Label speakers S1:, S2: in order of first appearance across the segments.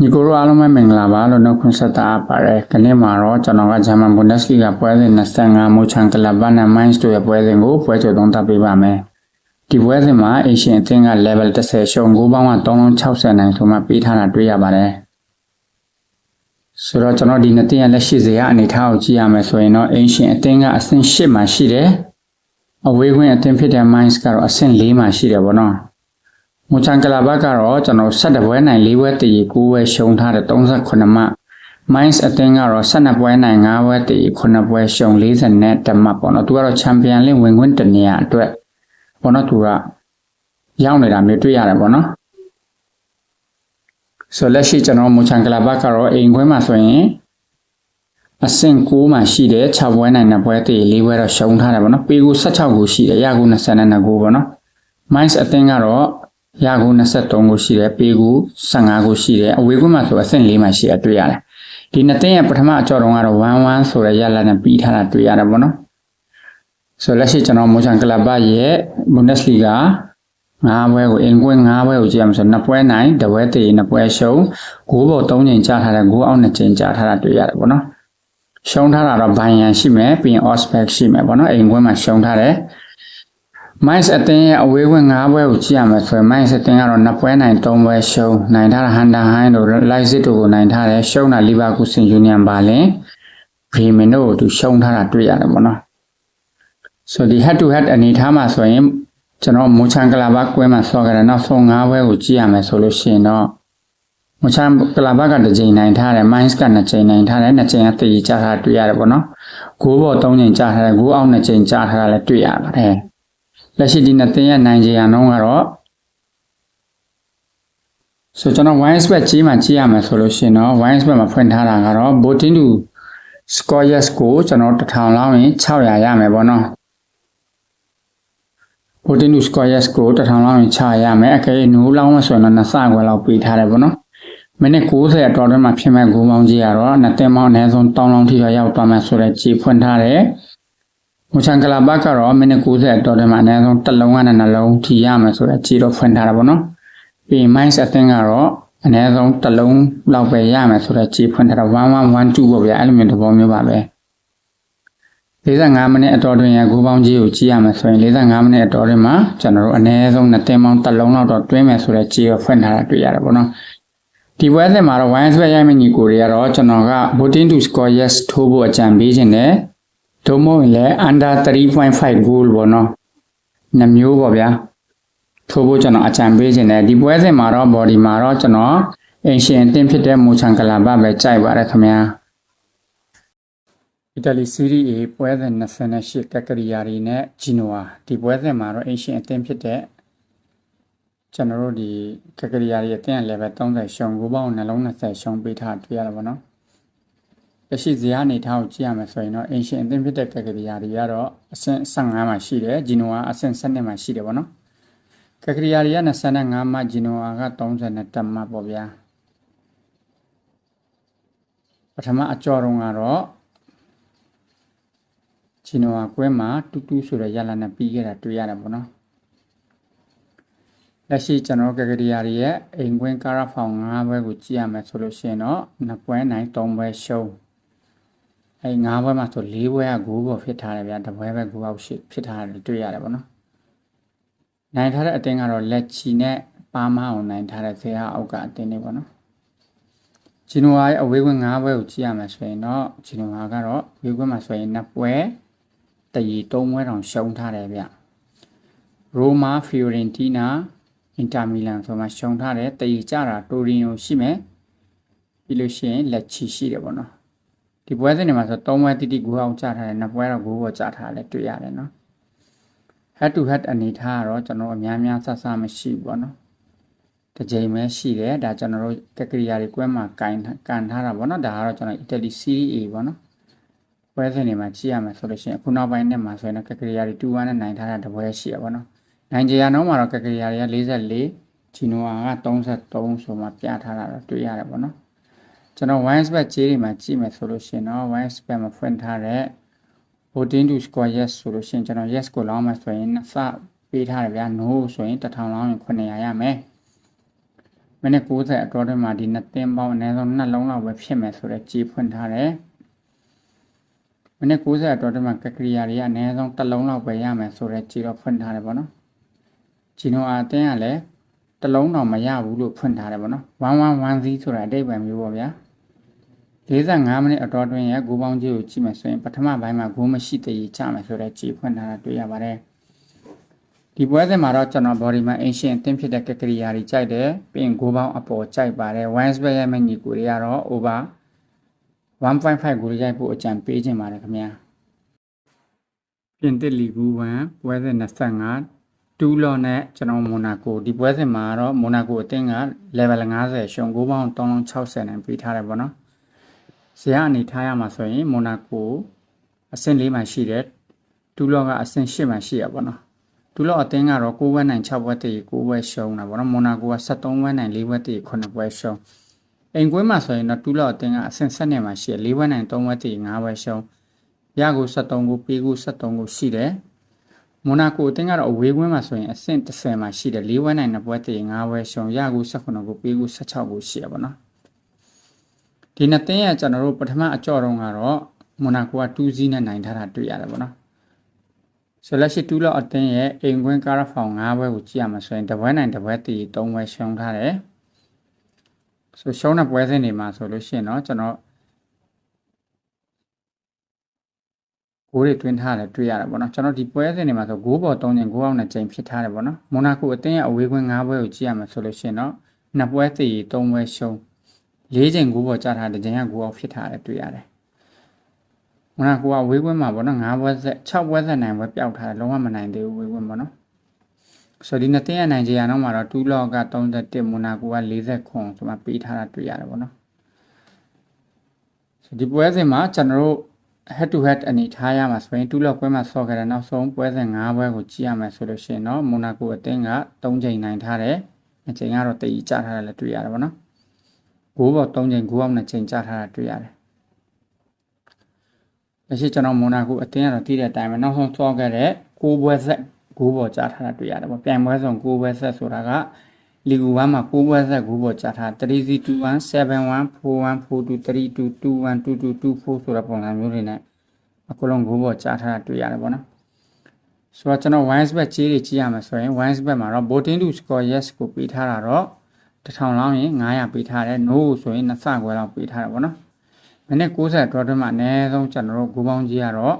S1: ညီကိုတို့အားလုံးပဲမင်္ဂလာပါလို့နှုတ်ခွန်းဆက်တာပါတယ်ခဏမှာတော့ကျွန်တော်ကဂျာမန်ဘွန်ဒက်စလီဂါပွဲစဉ်25မိုချန်ကလပ်ဘာနဲ့မိုင်းစ်တို့ရဲ့ပွဲစဉ်ကိုပွဲချုပ်သုံးသပ်ပေးပါမယ်ဒီပွဲစဉ်မှာအေရှင်အသင်းက level 30ရှုံ9ပေါင်းက360နိုင်ဆိုမှပေးထားတာတွေ့ရပါတယ်ဆိုတော့ကျွန်တော်ဒီနှစ်တင်းရဲ့လက်ရှိစရာအနေထားကိုကြည့်ရမယ်ဆိုရင်တော့အင်ရှင်အသင်းကအဆင့်8မှာရှိတယ်အဝေးခွင့်အသင်းဖြစ်တဲ့ Minds ကတော့အဆင့်4မှာရှိတယ်ဗောနော် မူချန်ကလာဘတ်ကတော့ကျွန်တော်7ပွဲနိုင်4ပွဲတည်9ပွဲရှုံးထားတဲ့38မှ Minds အသင်းကတော့12ပွဲနိုင်5ပွဲတည်9ပွဲရှုံး40နဲ့တမတ်ပေါ့နော်သူကတော့ချန်ပီယံလင့်ဝင်ခွင့်တနေရအတွက်ပေါ့နော်သူကရောက်နေတာမျိုးတွေ့ရတယ်ပေါ့နော်ဆိုလက်ရှိကျွန်တော်မူချန်ကလာဘတ်ကတော့အိမ်ခွဲမှာဆိုရင်အဆင့်9မှာရှိတယ်6ပွဲနိုင်တဲ့ပွဲတည်4ပွဲတော့ရှုံးထားတယ်ပေါ့နော်ပေကူ16ကိုရှိတယ်ရကူ22ကိုပေါ့နော် Minds အသင်းကတော့ ရကူ23ကိုရှိတယ်ပေကူ15ကိုရှိတယ်အဝေးကွင်းမှာဆိုအဆင့်4မှာရှိရတွေ့ရတယ်ဒီနှစ်သင်းရဲ့ပထမအကြော့တုန်းကတော့1-1ဆိုတဲ့ရလနဲ့ပြီးထားတာတွေ့ရတယ်ပေါ့နော်ဆိုလက်ရှိကျွန်တော်မိုချန်ကလပ်ဘရဲ့ Bundesliga ၅ဘွဲကိုအင်ကွင်း၅ဘွဲကိုကြည့်ရမှာဆိုနှစ်ပွဲနိုင်တစ်ပွဲတည်နှစ်ပွဲရှုံးဂိုးပေါ်၃ချိန်ကြားထားတဲ့ဂိုးအောက်၂ချိန်ကြားထားတာတွေ့ရတယ်ပေါ့နော်ရှုံးထားတာတော့ဘိုင်ယန်ရှိမယ်ပြီးရင် Osbeck ရှိမယ်ပေါ့နော်အိမ်ကွင်းမှာရှုံးထားတယ် Minds အတင်းရဲ့အဝေးခွင့်၅ဘွဲကိုကြည့်ရမယ်ဆိုရင် Minds အတင်းကတော့နှစ်ပွဲနိုင်၃ပွဲရှုံးနိုင်ထားတာ Hunter Hine တို့ Leipzig တို့ကိုနိုင်ထားတယ်ရှုံးတာ Leverkusen Union Berlin Bremen တို့ကိုသူရှုံးထားတာတွေ့ရတယ်ပေါ့နော်ဆိုဒီ head to head အနေထားမှာဆိုရင်ကျွန်တော်မူချန်ကလာဘကွဲမှာဆော့ကြတယ်နောက်ဆုံး၅ဘွဲကိုကြည့်ရမယ်ဆိုလို့ရှိရင်တော့မူချန်ကလာဘကတစ်ချိန်နိုင်ထားတယ် Minds ကနှစ်ချိန်နိုင်ထားတယ်နှစ်ချိန်အသေးကြထားတွေ့ရတယ်ပေါ့နော်ဂိုးပေါ်၃ချိန်ကြားထားတယ်ဂိုးအောက်နှစ်ချိန်ကြားထားတာလည်းတွေ့ရပါတယ် လက်ရှိဒီနှစ်သင်းရဲ့နိုင်ခြေရနှုန်းကတော့ဆိုကျွန်တော် wine spread ကြီးမှကြည့်ရမယ်ဆိုလို့ရှိရင်တော့ wine spread မှာဖွင့်ထားတာကတော့ voting to score yes ကိုကျွန်တော်တစ်ထောင်လောက်ရင်600ရမယ်ပေါ့နော် voting to score yes ကိုတစ်ထောင်လောက်ရင်600ရမယ်အကယ်၍နိုးလောက်မှဆိုရင်တော့နှစ်ဆခွဲလောက်ပေးထားတယ်ပေါ့နော်မိနစ်90အတော်တွင်းမှာဖြစ်မဲ့ဂိုးပေါင်းကြီးကတော့နှစ်သင်းပေါင်းအနည်းဆုံး1000လောက်ထိရောက်သွားမယ်ဆိုတဲ့ကြီးဖွင့်ထားတယ် မူချန်ကလာဘတ်ကတော့မိနစ်90အတော်တည်းမှာအနည်းဆုံးတစ်လုံးကနေနှလုံးထီရမယ်ဆိုတော့ကြည်တော့ဖွင့်ထားတာပေါ့နော်ပြီးရင် minds အသင်းကတော့အနည်းဆုံးတစ်လုံးလောက်ပဲရမယ်ဆိုတော့ကြည်ဖွင့်ထားတာ1112ပေါ့ဗျာအဲ့လိုမျိုးသဘောမျိုးပါပဲ45မိနစ်အတော်တွင်ရဂိုးပေါင်းကြီးကိုကြည့်ရမယ်ဆိုရင်45မိနစ်အတော်တွင်မှာကျွန်တော်တို့အနည်းဆုံးနှစ်သင်းပေါင်းတစ်လုံးလောက်တော့တွင်းမယ်ဆိုတော့ကြည်ကိုဖွင့်ထားတာတွေ့ရတယ်ပေါ့နော်ဒီပွဲစဉ်မှာတော့ wine spread ရိုက်မယ့်ညီကိုတွေကတော့ကျွန်တော်က voting to score yes ထိုးဖို့အကြံပေးခြင်းနဲ့ ဒုံမဟုတ်ရင်လည်း under 3.5 goal ပေါ့နော်နှမျိုးပေါ့ဗျာထိုးဖို့ကျွန်တော်အကြံပေးခြင်းနဲ့ဒီပွဲစဉ်မှာတော့ body မှာတော့ကျွန်တော်အင်ရှင်အသင်းဖြစ်တဲ့မူချန်ကလာဘပဲကြိုက်ပါတယ်ခင်ဗျာအီတလီစီးရီး A ပွဲစဉ်28ကက်ကရီယာရီနဲ့ဂျီနိုဝါဒီပွဲစဉ်မှာတော့အင်ရှင်အသင်းဖြစ်တဲ့ကျွန်တော်တို့ဒီကက်ကရီယာရီအသင်း level 30ရှုံကိုပေါင်းနှလုံး20ရှုံပေးထားတွေ့ရတယ်ပေါ့နော် လက်ရှိဇာတ်အနေထားကိုကြည့်ရမယ်ဆိုရင်တော့အင်ရှင်အသင်းဖြစ်တဲ့ကက်ကရီယာတွေကတော့အဆင့်15မှာရှိတယ်ဂျီနိုဝါအဆင့်17မှာရှိတယ်ပေါ့နော်ကက်ကရီယာတွေက25မှဂျီနိုဝါက32မှပေါ့ဗျာပထမအကြောတုံးကတော့ဂျီနိုဝါကွဲမှာတူတူဆိုတဲ့ရလနဲ့ပြီးခဲ့တာတွေ့ရတယ်ပေါ့နော်လက်ရှိကျွန်တော်ကက်ကရီယာတွေရဲ့အိမ်ကွင်းကာရာဖောင်9ဘွဲကိုကြည့်ရမယ်ဆိုလို့ရှိရင်တော့2ပွဲနိုင်3ပွဲရှုံး အဲ9ဘွဲမှာဆို4ဘွဲက9ဘောဖြစ်ထားတယ်ဗျာတပွဲပဲ9ဘောက်ရှိဖြစ်ထားတယ်တွေ့ရတယ်ပေါ့နော်နိုင်ထားတဲ့အတင်းကတော့လက်ချီနဲ့ပါမအောင်နိုင်ထားတဲ့ဇေယျအောက်ကအတင်းတွေပေါ့နော်ဂျီနိုဝါရဲ့အဝေးကွင်း9ဘွဲကိုကြည့်ရမယ်ဆိုရင်တော့ဂျီနိုဝါကတော့ဝေးကွင်းမှာဆိုရင်2ပွဲတရီ3ပွဲတောင်ရှုံးထားတယ်ဗျရိုမာဖီယိုရင်တီနာအင်တာမီလန်ဆိုမှရှုံထားတယ်တည်ကြတာတိုရီယိုရှိမယ်ပြီးလို့ရှိရင်လက်ချီရှိတယ်ပေါ့နော် ဒီပွဲစဉ်တွေမှာဆို၃ပွဲတိတိဂိုးအောင်ကြထားတယ်နှစ်ပွဲတော့ဂိုးပေါ်ကြထားတယ်တွေ့ရတယ်နော် head to head အနေထားကတော့ကျွန်တော်အများများဆဆမရှိဘူးပေါ့နော်တစ်ကြိမ်ပဲရှိတယ်ဒါကျွန်တော်တို့ကက်ကရီယာတွေကွဲမှာကန်ကန်ထားတာပေါ့နော်ဒါကတော့ကျွန်တော် Italy Serie A ပေါ့နော်ပွဲစဉ်တွေမှာကြည့်ရမယ်ဆိုလို့ရှိရင်အခုနောက်ပိုင်းနဲ့မှာဆိုရင်ကက်ကရီယာတွေ2-1နဲ့နိုင်ထားတာတပွဲရှိရပေါ့နော်နိုင်ဂျီယာနှုန်းမှာတော့ကက်ကရီယာတွေက44ဂျီနိုအာက33ဆိုမှပြထားတာတော့တွေ့ရတယ်ပေါ့နော် ကျွန်တော် wine spread ကြေးတွေမှာကြည့်မယ်ဆိုလို့ရှိရင်တော့ wine spread မှာဖွင့်ထားတဲ့ voting to score yes ဆိုလို့ရှိရင်ကျွန်တော် yes ကိုလောင်းမယ်ဆိုရင်နှစ်ဆပေးထားတယ်ဗျာ no ဆိုရင်1000လောင်းရင်900ရမယ်မမိနစ်60အတော်တွင်းမှာဒီနှစ်သင်းပေါင်းအနည်းဆုံး2လုံးလောက်ပဲဖြစ်မယ်ဆိုတော့ကြည်ဖွင့်ထားတယ်မိနစ်60အတော်တွင်းမှာကကရိယာတွေကအနည်းဆုံး1လုံးလောက်ပဲရမယ်ဆိုတော့ကြည်တော့ဖွင့်ထားတယ်ပေါ့နော်ဂျီနိုအာအတင်းကလည်းတစ်လုံးတော့မရဘူးလို့ဖွင့်ထားတယ်ပေါ့နော်1110ဆိုတာအတိတ်ပဲမျိုးပေါ့ဗျာ 45မိနစ်အတော်တွင်းရဲ့ဂိုးပေါင်းကြီးကိုကြည့်မယ်ဆိုရင်ပထမပိုင်းမှာဂိုးမရှိသေးချမယ်ဆိုတော့ကြည်ဖွင့်ထားတာတွေ့ရပါတယ်ဒီပွဲစဉ်မှာတော့ကျွန်တော် body မှာ ancient အသင်းဖြစ်တဲ့ကကရိယာတွေကြိုက်တယ်ပြီးရင်ဂိုးပေါင်းအပေါ်ကြိုက်ပါတယ် one square ရဲ့မညီကိုတွေကတော့ over 1.5ကိုရိုက်ဖို့အကြံပေးခြင်းပါတယ်ခင်ဗျာပြင်သစ်လီဂူ1ပွဲစဉ်25တူလော့နဲ့ကျွန်တော်မိုနာကိုဒီပွဲစဉ်မှာတော့မိုနာကိုအသင်းက level 50ရှုံဂိုးပေါင်း360နဲ့ပြီးထားတယ်ပေါ့နော် ဇာတ်အနေထားရမှာဆိုရင်မိုနာကိုအဆင့်၄မှာရှိတယ်တူလော့ကအဆင့်၈မှာရှိရပါတော့တူလော့အသင်းကတော့9ဘွဲနိုင်6ဘွဲတည်9ဘွဲရှုံးတာပေါ့နော်မိုနာကိုက73ဘွဲနိုင်4ဘွဲတည်9ဘွဲရှုံးအိမ်ကွင်းမှာဆိုရင်တော့တူလော့အသင်းကအဆင့်7နဲ့မှာရှိတယ်4ဘွဲနိုင်3ဘွဲတည်5ဘွဲရှုံးရကို73ကိုပေးကို73ကိုရှိတယ်မိုနာကိုအသင်းကတော့အဝေးကွင်းမှာဆိုရင်အဆင့်30မှာရှိတယ်4ဘွဲနိုင်2ဘွဲတည်5ဘွဲရှုံးရကို18ကိုပေးကို16ကိုရှိရပါတော့ ဒီနှစ်သင်းရဲ့ကျွန်တော်တို့ပထမအကြော့တုန်းကတော့မိုနာကိုက2စီးနဲ့နိုင်ထားတာတွေ့ရတယ်ပေါ့နော်ဆိုလက်ရှိ2လောက်အတင်းရဲ့အိမ်ကွင်းကားဖောင်5ဘွဲကိုကြည့်ရမှာဆိုရင်တပွဲနိုင်တပွဲတည်3ဘွဲရှုံးထားတယ်ဆိုရှုံးတဲ့ပွဲစဉ်တွေမှာဆိုလို့ရှိရင်တော့ကျွန်တော်ဂိုးတွေတွင်းထားတယ်တွေ့ရတယ်ပေါ့နော်ကျွန်တော်ဒီပွဲစဉ်တွေမှာဆိုဂိုးပေါ်3ချိန်ဂိုးအောင်နဲ့ချိန်ဖြစ်ထားတယ်ပေါ့နော်မိုနာကိုအတင်းရဲ့အဝေးကွင်း5ဘွဲကိုကြည့်ရမှာဆိုလို့ရှိရင်တော့နှစ်ပွဲတည်3ဘွဲရှုံး ၄ချိန်ဂိုးပေါ်ကြထားတဲ့ချိန်ကဂိုးအောင်ဖြစ်ထားတယ်တွေ့ရတယ်မနာကိုကဝေးကွင်းမှာပေါ့နော်၅ဘွဲဆက်6ဘွဲဆက်နိုင်ဘွဲပျောက်ထားတယ်လုံးဝမနိုင်သေးဘူးဝေးကွင်းပေါ့နော်ဆိုဒီနှစ်တင်းရနိုင်ကြရအောင်မှာတော့2လော့က31မနာကိုက40ခွန်ဆိုမှပေးထားတာတွေ့ရတယ်ပေါ့နော်ဆိုဒီပွဲစဉ်မှာကျွန်တော်တို့ head to head အနေထားရမှာဆိုရင်2လော့ကွင်းမှာဆော့ခဲ့တဲ့နောက်ဆုံးပွဲစဉ်5ဘွဲကိုကြည့်ရမယ်ဆိုလို့ရှိရင်တော့မနာကိုအတင်းက3ချိန်နိုင်ထားတယ်အချိန်ကတော့တည်ကြထားတယ်လည်းတွေ့ရတယ်ပေါ့နော် ဂိုးပေါ်3ချိန်ဂိုးအောင်နဲ့ချိန်ကြထားတာတွေ့ရတယ်လက်ရှိကျွန်တော်မိုနာကိုအတင်းကတော့တည်တဲ့အတိုင်းပဲနောက်ဆုံးသွားခဲ့တဲ့6ဘွဲဆက်6ဘောကြားထားတာတွေ့ရတယ်ပေါ့ပြိုင်ပွဲဆောင်6ဘွဲဆက်ဆိုတာကလီဂူ1မှာ6ဘွဲဆက်6ဘောကြားထား 3C21 71 41 42 32 21 22 24ဆိုတဲ့ပုံစံမျိုးတွေနဲ့အကုန်လုံး6ဘောကြားထားတာတွေ့ရတယ်ပေါ့နော်ဆိုတော့ကျွန်တော် wise bet ကြီးတွေကြည့်ရမှာဆိုရင် wise bet မှာတော့ voting to score yes ကိုပေးထားတာတော့ 1000လောင်းရင်900ပေးထားတယ် no ဆိုရင်2ဆခွဲလောက်ပေးထားတယ်ပေါ့နော်မိနစ်60အတွင်းမှာအနည်းဆုံးကျွန်တော်တို့ဂိုးပေါင်းကြီးကတော့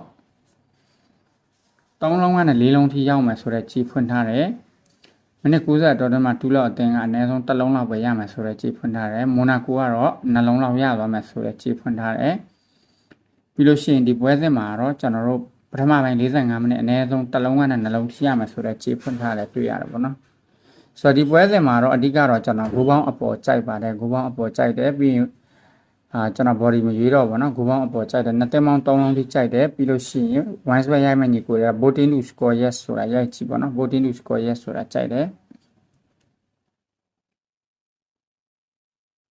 S1: 3လုံးကနေ4လုံးထိရောက်မယ်ဆိုတော့ကြီးဖွင့်ထားတယ်မိနစ်90အတွင်းမှာ2လောက်အသင်းကအနည်းဆုံး1လုံးလောက်ပဲရမယ်ဆိုတော့ကြီးဖွင့်ထားတယ်မိုနာကိုကတော့2လုံးလောက်ရသွားမယ်ဆိုတော့ကြီးဖွင့်ထားတယ်ပြီးလို့ရှိရင်ဒီပွဲစဉ်မှာတော့ကျွန်တော်တို့ပထမပိုင်း45မိနစ်အနည်းဆုံး1လုံးကနေ2လုံးထိရမယ်ဆိုတော့ကြီးဖွင့်ထားတယ်တွေ့ရတယ်ပေါ့နော် ဆိုတော့ဒီပွဲစဉ်မှာတော့အဓိကတော့ကျွန်တော်ဂိုးပေါင်းအပေါ်ကြိုက်ပါတယ်ဂိုးပေါင်းအပေါ်ကြိုက်တယ်ပြီးရင်အာကျွန်တော် body မရွေးတော့ဘောနော်ဂိုးပေါင်းအပေါ်ကြိုက်တယ်နှစ်သိန်းပေါင်း၃လုံးထိကြိုက်တယ်ပြီးလို့ရှိရင် wise bet ရိုက်မယ်ညီကိုရ14 to score yes ဆိုတာရိုက်ကြည့်ပေါ့နော်14 to score yes ဆိုတာကြိုက်တယ်